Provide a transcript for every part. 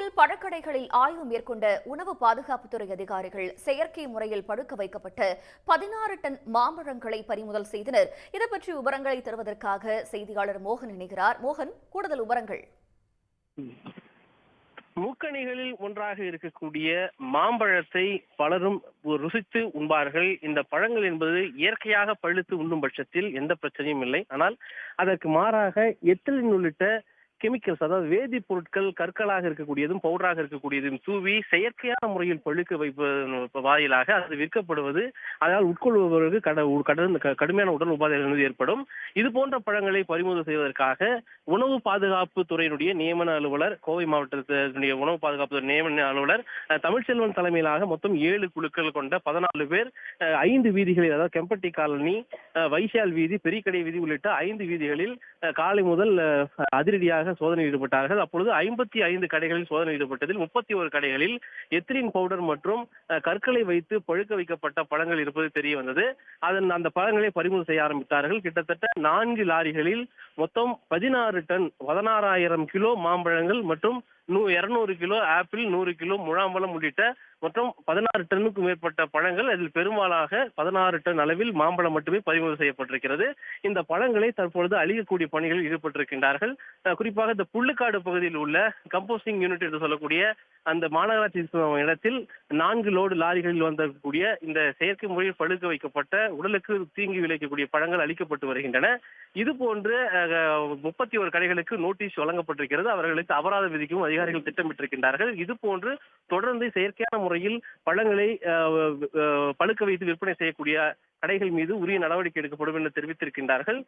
சென்னையில் பழக்கடைகளில் ஆய்வு மேற்கொண்ட உணவு பாதுகாப்புத்துறை அதிகாரிகள் செயற்கை முறையில் பழுக்க வைக்கப்பட்ட பதினாறு டன் மாம்பழங்களை பறிமுதல் செய்தனர். இது பற்றி விவரங்களை தருவதற்காக செய்தியாளர் மோகன் இணைகிறார். மோகன் கூடுதல் விவரங்கள். முக்கணிகளில் ஒன்றாக இருக்கக்கூடிய மாம்பழத்தை பலரும் ருசித்து உண்பார்கள். இந்த பழங்கள் என்பது இயற்கையாக பழுத்து உண்ணும் பட்சத்தில் எந்த பிரச்சனையும் இல்லை. ஆனால் அதற்கு மாறாக எத்திலின் உள்ளிட்ட கெமிக்கல்ஸ் அதாவது வேதிப்பொருட்கள் கற்களாக இருக்கக்கூடியதும் பவுடராக இருக்கக்கூடியதும் தூவி செயற்கையான முறையில் பழுக்க வைப்பதன் வாயிலாக அது விற்கப்படுவது அதனால் உட்கொள்பவர்களுக்கு கட கடன் கடுமையான உடல் உபாதைகள் ஏற்படும். இது போன்ற பழங்களை பறிமுதல் செய்வதற்காக உணவு பாதுகாப்பு துறையினுடைய நியமன அலுவலர் கோவை மாவட்டத்தினுடைய உணவு பாதுகாப்பு நியமன அலுவலர் தமிழ்ச்செல்வன் தலைமையிலாக மொத்தம் ஏழு குழுக்கள் கொண்ட பதினாலு பேர் ஐந்து வீதிகளில் அதாவது கெம்பட்டி காலனி அஹ், வைஷால் வீதி பெரியக்கடை வீதி உள்ளிட்ட ஐந்து வீதிகளில் காலை முதல் அதிரடியாக சோதனை ஈடுபட்டார்கள். அப்பொழுது ஐம்பத்தி ஐந்து கடைகளில் சோதனை ஈடுபட்டதில் முப்பத்தி ஒரு கடைகளில் எத்திரின் பவுடர் மற்றும் கற்களை வைத்து பழுக்க வைக்கப்பட்ட பழங்கள் இருப்பது தெரிய வந்தது. அதன் அந்த பழங்களை பறிமுதல் செய்ய ஆரம்பித்தார்கள். கிட்டத்தட்ட நான்கு லாரிகளில் மொத்தம் பதினாறு டன் பதினாறாயிரம் கிலோ மாம்பழங்கள் மற்றும் நூ இருநூறு கிலோ ஆப்பிள் நூறு கிலோ முழாம்பழம் உள்ளிட்ட மொத்தம் பதினாறு டன்னுக்கும் மேற்பட்ட பழங்கள். அதில் பெரும்பாலாக பதினாறு டன் அளவில் மாம்பழம் மட்டுமே பறிமுதல் செய்யப்பட்டிருக்கிறது. இந்த பழங்களை தற்பொழுது அழியக்கூடிய பணிகளில் ஈடுபட்டிருக்கின்றார்கள். குறிப்பாக இந்த புள்ளுக்காடு பகுதியில் உள்ள கம்போஸ்டிங் யூனிட் என்று சொல்லக்கூடிய அந்த மாநகராட்சி இடத்தில் நான்கு லோடு லாரிகளில் வந்திருக்கக்கூடிய இந்த செயற்கை முறையில் பழுக்க வைக்கப்பட்ட உடலுக்கு தீங்கு விளைக்கக்கூடிய பழங்கள் அளிக்கப்பட்டு வருகின்றன. இது போன்ற முப்பத்தி ஒரு கடைகளுக்கு நோட்டீஸ் வழங்கப்பட்டிருக்கிறது. அவர்களுக்கு அபராதம் விதிக்கும் அதிகாரிகள் திட்டமிட்டிருக்கின்றார்கள். இது போன்று தொடர்ந்து செயற்கையான முறையில் பழங்களை பழுக்க வைத்து விற்பனை செய்யக்கூடிய கடைகள் மீது உரிய நடவடிக்கை எடுக்கப்படும் என்று தெரிவித்திருக்கின்றார்கள்.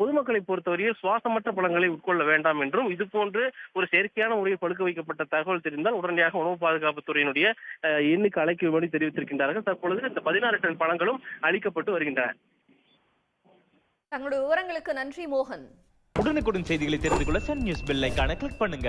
பொதுமக்களை பொறுத்தவரையில் சுவாசமற்ற பழங்களை உட்கொள்ள வேண்டாம் என்றும் இது போன்று ஒரு செயற்கையான முறையில் பழுக்க வைக்கப்பட்ட தகவல் தெரிந்தால் உடனடியாக உணவு பாதுகாப்பு துறையினுடைய எண்ணுக்கு அழைக்கும்படி தெரிவித்திருக்கின்றார்கள். தற்பொழுது இந்த பதினாறு டன் பழங்களும் அளிக்கப்பட்டு வருகின்றன. தங்களுடைய விவரங்களுக்கு நன்றி மோகன். உடனுக்குடன் செய்திகளை தெரிந்து கொள்ள சன் நியூஸ் பெல் ஐக்கான கிளிக் பண்ணுங்க.